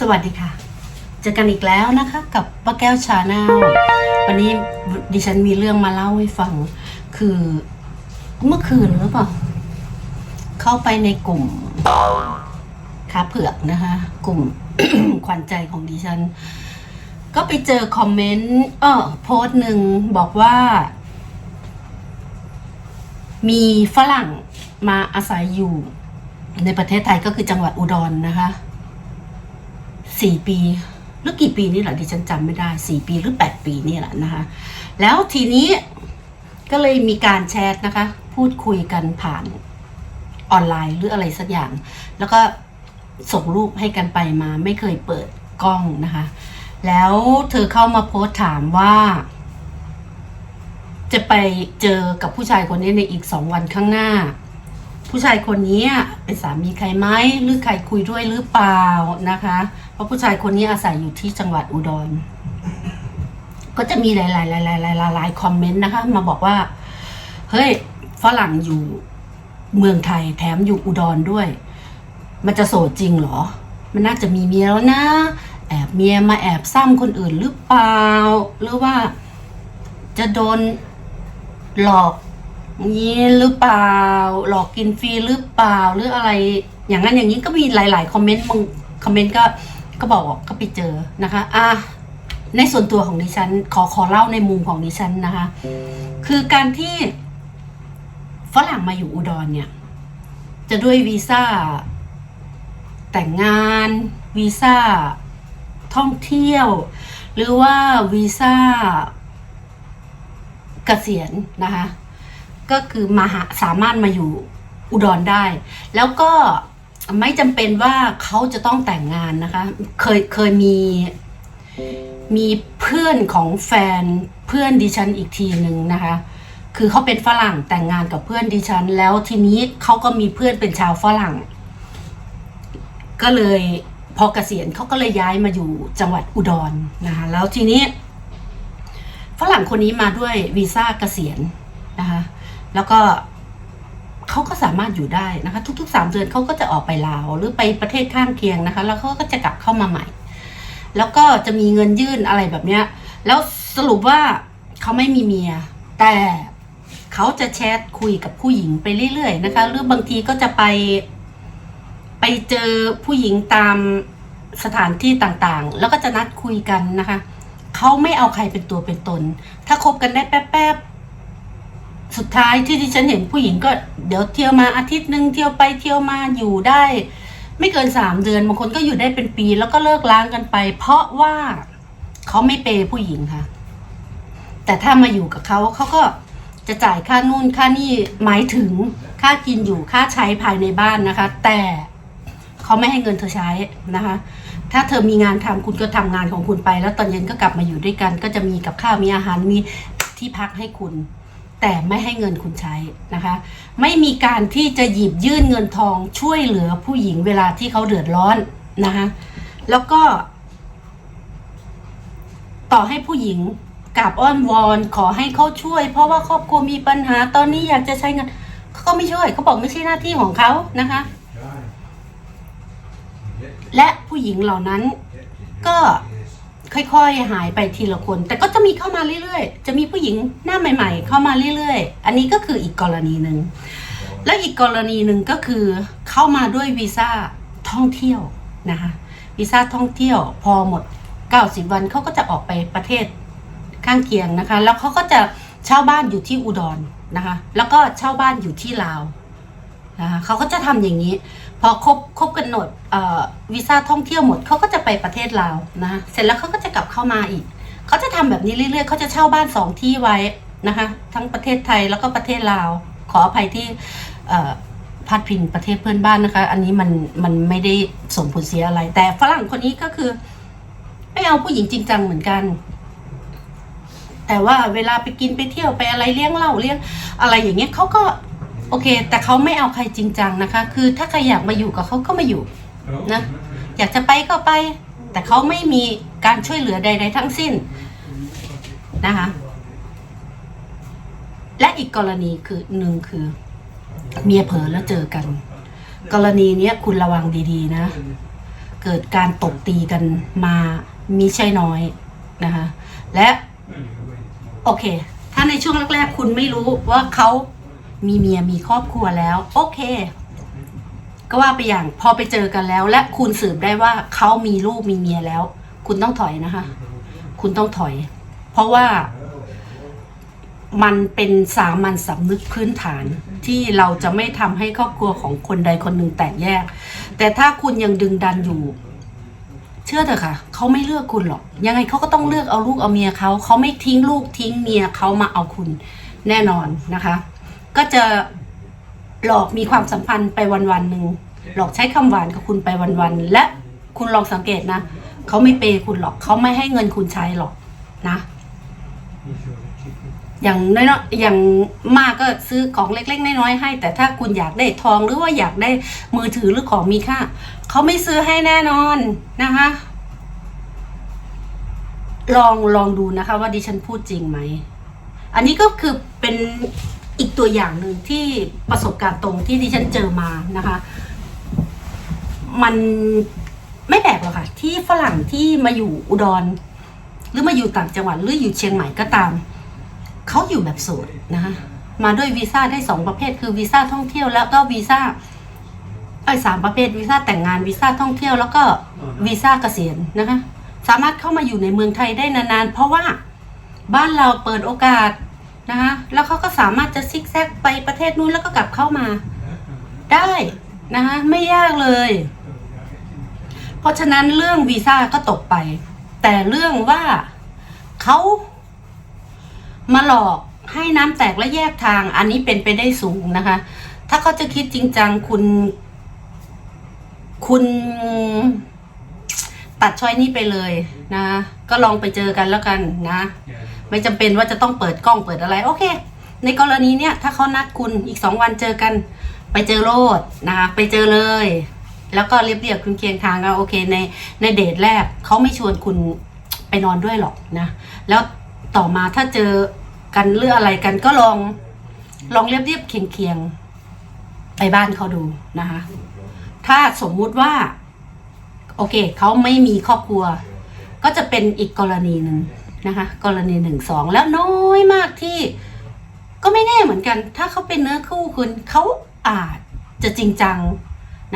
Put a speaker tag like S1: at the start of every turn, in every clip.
S1: สวัสดีค่ะ เจอกันอีกแล้วนะคะกับป้าแก้วชาแนลวันนี้ดิฉันมีเรื่องมาเล่าให้ฟัง คือเมื่อคืนหรือเปล่า เข้าไปในกลุ่มค้าเผือกนะคะ กลุ่มขวัญใจของดิฉัน ก็ไปเจอคอมเมนต์เออโพสต์หนึ่งบอกว่า มีฝรั่งมาอาศัยอยู่ในประเทศไทยก็คือจังหวัดอุดรนะคะ สี่ปีหรือกี่ปีนี่แหละดิฉันจำไม่ได้สี่ปีหรือแปดปีนี่แหละนะคะ แล้วทีนี้ก็เลยมีการแชทนะคะ พูดคุยกันผ่านออนไลน์หรืออะไรสักอย่าง แล้วก็ส่งรูปให้กันไปมาไม่เคยเปิดกล้องนะคะ แล้วเธอเข้ามาโพสต์ถามว่า จะไปเจอกับผู้ชายคนนี้ในอีกสองวันข้างหน้า ผู้ชายคนนี้เป็นสามีใครไหมหรือใครคุยด้วยหรือเปล่านะคะ เพราะผู้ชายคนนี้อาศัยอยู่ที่จังหวัดอุดร ก็จะมีหลายๆหลายๆหลายๆหลายหลายคอมเมนต์นะคะ มาบอกว่า เฮ้ยฝรั่งอยู่เมืองไทยแถมอยู่อุดรด้วย มันจะโสดจริงเหรอ มันน่าจะมีเมียแล้วนะ แอบเมียมาแอบซ้ำคนอื่นหรือเปล่า หรือว่าจะโดนหลอก นี้หรือเปล่า หลอกกินฟรีหรือเปล่าหรืออะไร อย่างนั้นอย่างนี้ก็มีหลาย ๆ คอมเมนต์บางคอมเมนต์ก็ก็บอกก็ไปเจอนะคะ อะในส่วนตัวของดิฉัน ขอขอเล่าในมุมของดิฉันนะคะ คือการที่ฝรั่งมาอยู่อุดรเนี่ย จะด้วยวีซ่าแต่งงานวีซ่าท่องเที่ยว หรือว่าวีซ่าเกษียณนะคะ ก็คือมาหาสามารถมาอยู่อุดรได้ แล้วก็ไม่จำเป็นว่าเขาจะต้องแต่งงานนะคะ เคยเคยมีมีเพื่อนของแฟนเพื่อนดิฉันอีกทีหนึ่งนะคะ คือเขาเป็นฝรั่งแต่งงานกับเพื่อนดิฉัน แล้วทีนี้เขาก็มีเพื่อนเป็นชาวฝรั่ง ก็เลยพอเกษียณเขาก็เลยย้ายมาอยู่จังหวัดอุดรนะคะแล้วทีนี้ ฝรั่งคนนี้มาด้วยวีซ่าเกษียณนะคะ แล้วก็เขาก็สามารถอยู่ได้นะคะ ทุกๆสามเดือนเขาก็จะออกไปลาวหรือไปประเทศข้างเคียงนะคะ แล้วเขาก็จะกลับเข้ามาใหม่ แล้วก็จะมีเงินยื่นอะไรแบบเนี้ย แล้วสรุปว่าเขาไม่มีเมีย แต่เขาจะแชทคุยกับผู้หญิงไปเรื่อยๆนะคะ หรือบางทีก็จะไปไปเจอผู้หญิงตามสถานที่ต่างๆ แล้วก็จะนัดคุยกันนะคะเขาไม่เอาใครเป็นตัวเป็นตน ถ้าคบกันได้แป๊บๆ ท้ายที่ที่ฉันเห็นผู้หญิงก็เดี๋ยวเที่ยวมาอาทิตย์หนึ่งเที่ยวไปเที่ยวมาอยู่ได้ ไม่เกินสามเดือนบางคนก็อยู่ได้เป็นปี แล้วก็เลิกล้างกันไป เพราะว่าเขาไม่เปย์ผู้หญิงค่ะ แต่ถ้ามาอยู่กับเขาเขาก็จะจ่ายค่านู่นค่านี่หมายถึงค่ากินอยู่ค่าใช้ภายในบ้านนะคะ แต่เขาไม่ให้เงินเธอใช้นะคะ ถ้าเธอมีงานทำคุณก็ทำงานของคุณไป แล้วตอนเย็นก็กลับมาอยู่ด้วยกัน ก็จะมีกับข้าวมีอาหารมีที่พักให้คุณ แต่ไม่ให้เงินคุณใช้นะคะ ไม่มีการที่จะหยิบยื่นเงินทองช่วยเหลือผู้หญิงเวลาที่เขาเดือดร้อนนะคะแล้วก็ ต่อให้ผู้หญิงกราบอ้อนวอนขอให้เขาช่วย เพราะว่าครอบครัวมีปัญหาตอนนี้อยากจะใช้เงินเขาก็ไม่ช่วยเขาบอกไม่ใช่หน้าที่ของเขานะคะ และผู้หญิงเหล่านั้นก็ ค่อยๆ หายไปทีละคน แต่ก็จะมีเข้ามาเรื่อยๆ จะมีผู้หญิงหน้าใหม่ ๆ เข้ามาเรื่อยๆ อันนี้ก็คืออีกกรณีหนึ่งแล้วอีกกรณีหนึ่งก็คือเข้ามาด้วยวีซ่าท่องเที่ยวนะคะวีซ่าท่องเที่ยวพอหมด 90 วันเขาก็จะออกไปประเทศข้างเคียงนะคะ แล้วเขาก็จะเช่าบ้านอยู่ที่อุดรนะคะ แล้วก็เช่าบ้านอยู่ที่ลาวนะคะเขาก็จะทำอย่างนี้ พอครบครบกำหนดวีซ่าท่องเที่ยวหมดเขาก็จะไปประเทศลาวนะเสร็จแล้วเขาก็จะกลับเข้ามาอีกเขาจะทำแบบนี้เรื่อยๆเขาจะเช่าบ้านสองที่ไว้นะคะ ทั้งประเทศไทยแล้วก็ประเทศลาว ขออภัยที่พาดพิงประเทศเพื่อนบ้านนะคะ อันนี้มันมันไม่ได้ส่งผลเสียอะไร แต่ฝรั่งคนนี้ก็คือ ไม่เอาผู้หญิงจริงจังเหมือนกัน แต่ว่าเวลาไปกินไปเที่ยวไปอะไรเลี้ยงเหล้าเลี้ยงอะไรอย่างเงี้ยเขาก็ โอเค แต่เขาไม่เอาใครจริงจังนะคะ คือถ้าใครอยากมาอยู่กับเขาก็มาอยู่นะอยากจะไปก็ไป แต่เขาไม่มีการช่วยเหลือใด ๆ ทั้งสิ้นนะคะและอีกกรณีคือหนึ่งคือ เมียเผลอแล้วเจอกัน กรณีเนี้ยคุณระวังดีๆนะ เกิดการตบตีกันมามีใช่น้อยนะคะและ โอเค ถ้าในช่วงแรกๆ คุณไม่รู้ว่าเขา มีเมียมีครอบครัวแล้ว โอเค ก็ว่าไปอย่างพอไปเจอกันแล้ว และคุณสืบได้ว่าเขามีลูกมีเมียแล้ว คุณต้องถอยนะคะ คุณต้องถอย เพราะว่ามันเป็นสามัญสำนึกพื้นฐานที่เราจะไม่ทำให้ครอบครัวของคนใดคนหนึ่งแตกแยก แต่ถ้าคุณยังดึงดันอยู่ เชื่อเถอะค่ะเขาไม่เลือกคุณหรอก ยังไงเขาก็ต้องเลือกเอาลูกเอาเมียเขาเขาไม่ทิ้งลูกทิ้งเมียเขามาเอาคุณแน่นอนนะคะ ก็จะหลอกมีความสัมพันธ์ไปวันวันๆหนึ่งหลอกใช้คำหวานกับคุณไปวันวันๆและคุณลองสังเกตนะเขาไม่เปย์คุณหรอกเขาไม่ให้เงินคุณใช้หรอกนะ อย่างน้อยๆอย่างมากก็ซื้อของเล็ก ๆ น้อยๆให้ แต่ถ้าคุณอยากได้ทองหรือว่าอยากได้มือถือหรือของมีค่าเขาไม่ซื้อให้แน่นอนนะคะ ลองลองดูนะคะ ว่าดิฉันพูดจริงไหมอันนี้ก็คือเป็น อีกตัวอย่างหนึ่งที่ประสบการณ์ตรงที่ดิฉันเจอมานะคะ มันไม่แปลกหรอกค่ะ ที่ฝรั่งที่มาอยู่อุดร หรือมาอยู่ต่างจังหวัดหรืออยู่เชียงใหม่ก็ตาม เขาอยู่แบบโสดนะคะมาด้วยวีซ่าได้สองประเภทคือวีซ่าท่องเที่ยวแล้วก็วีซ่าไอ้สามประเภทวีซ่าแต่งงานวีซ่าท่องเที่ยวแล้วก็วีซ่าเกษียณนะคะ สามารถเข้ามาอยู่ในเมืองไทยได้นานๆ เพราะว่าบ้านเราเปิดโอกาส นะคะแล้วเขาก็สามารถจะซิกแซกไปประเทศนู้นแล้วก็กลับเข้ามา ได้นะคะไม่ยากเลย เพราะฉะนั้นเรื่องวีซ่าก็ตกไป แต่เรื่องว่าเขามาหลอกให้น้ำแตกและแยกทาง อันนี้เป็นไปได้สูงนะคะ ถ้าเขาจะคิดจริงจังคุณ คุณตัดช้อยนี้ไปเลยนะ ก็ลองไปเจอกันแล้วกันนะ ไม่จำเป็นว่าจะต้องเปิดกล้องเปิดอะไรโอเค ในกรณีเนี้ยถ้าเขานัดคุณอีกสองวันเจอกัน ไปเจอโลดนะคะไปเจอเลย แล้วก็เรียบเรียบคุณเคียงทางก็โอเคในในเดทแรกเขาไม่ชวนคุณไปนอนด้วยหรอกนะแล้วต่อมาถ้าเจอกันเรื่องอะไรกันก็ลองลองเรียบเรียบเคียงเคียงไปบ้านเขาดูนะคะ ถ้าสมมุติว่า โอเคเขาไม่มีครอบครัว ก็จะเป็นอีกกรณีหนึ่ง นะคะ กรณีหนึ่งสองแล้วน้อยมากที่ ก็ไม่แน่เหมือนกัน ถ้าเขาเป็นเนื้อคู่คุณเขาอาจจะจริงจัง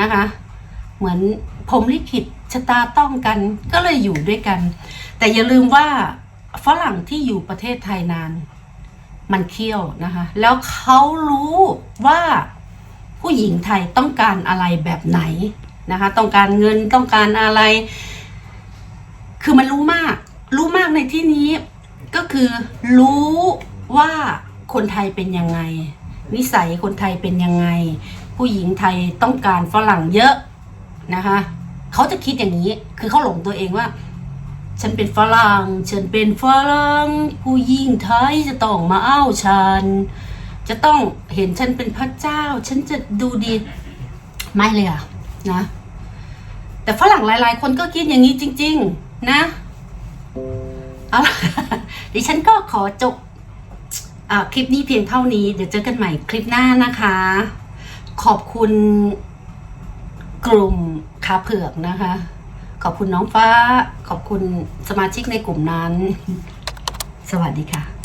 S1: นะคะ เหมือนผมลิขิตชะตาต้องกันก็เลยอยู่ด้วยกัน แต่อย่าลืมว่าฝรั่งที่อยู่ประเทศไทยนาน มันเคี่ยวนะคะ แล้วเขารู้ว่าผู้หญิงไทยต้องการอะไรแบบไหนนะคะ ต้องการเงินต้องการอะไร คือมันรู้มาก รู้มากในที่นี้ก็คือรู้ว่าคนไทยเป็นยังไง นิสัยคนไทยเป็นยังไง ผู้หญิงไทยต้องการฝรั่งเยอะนะคะเขาจะคิดอย่างนี้คือเขาหลงตัวเองว่า ฉันเป็นฝรั่งฉันเป็นฝรั่งผู้หญิงไทยจะต้องมาเอาฉัน จะต้องเห็นฉันเป็นพระเจ้า ฉันจะดูดีไม่เลยอะนะ แต่ฝรั่งหลาย ๆ คนก็คิดอย่างนี้จริง ๆ นะ เอาล่ะดิฉันก็ขอจบคลิปนี้เพียงเท่านี้ เดี๋ยวเจอกันใหม่คลิปหน้านะคะ ขอบคุณกลุ่มขาเผือกนะคะ ขอบคุณน้องฟ้า ขอบคุณสมาชิกในกลุ่มนั้น สวัสดีค่ะ